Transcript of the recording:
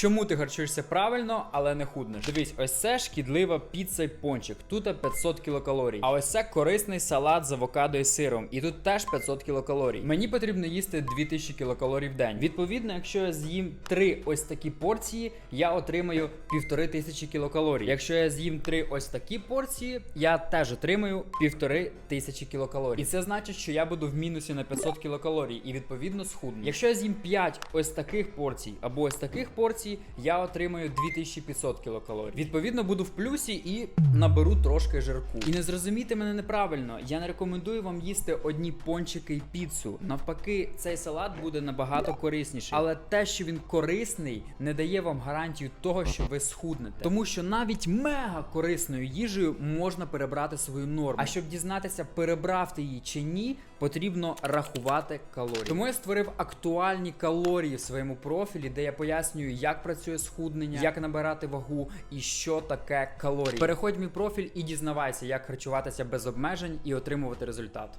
Чому ти харчуєшся правильно, але не худнеш? Дивись, ось це шкідлива піца й пончик. Тут 500 кілокалорій. А ось це корисний салат з авокадо і сиром. І тут теж 500 кілокалорій. Мені потрібно їсти 2000 кілокалорій в день. Відповідно, якщо я з'їм три ось такі порції, я отримаю півтори тисячі кілокалорій. Якщо я з'їм три ось такі порції, я теж отримаю півтори тисячі кілокалорій. І це значить, що я буду в мінусі на 500 кілокалорій і відповідно схудну. Якщо я з'їм 5 ось таких порцій або ось таких порцій, я отримаю 2500 кілокалорій. Відповідно, буду в плюсі і наберу трошки жирку. І не зрозумійте мене неправильно. Я не рекомендую вам їсти одні пончики і піцу. Навпаки, цей салат буде набагато корисніший. Але те, що він корисний, не дає вам гарантію того, що ви схуднете. Тому що навіть мега корисною їжею можна перебрати свою норму. А щоб дізнатися, перебрав ти її чи ні, потрібно рахувати калорії. Тому я створив актуальні калорії в своєму профілі, де я пояснюю, як працює схуднення, як набирати вагу і що таке калорії. Переходь в мій профіль і дізнавайся, як харчуватися без обмежень і отримувати результат.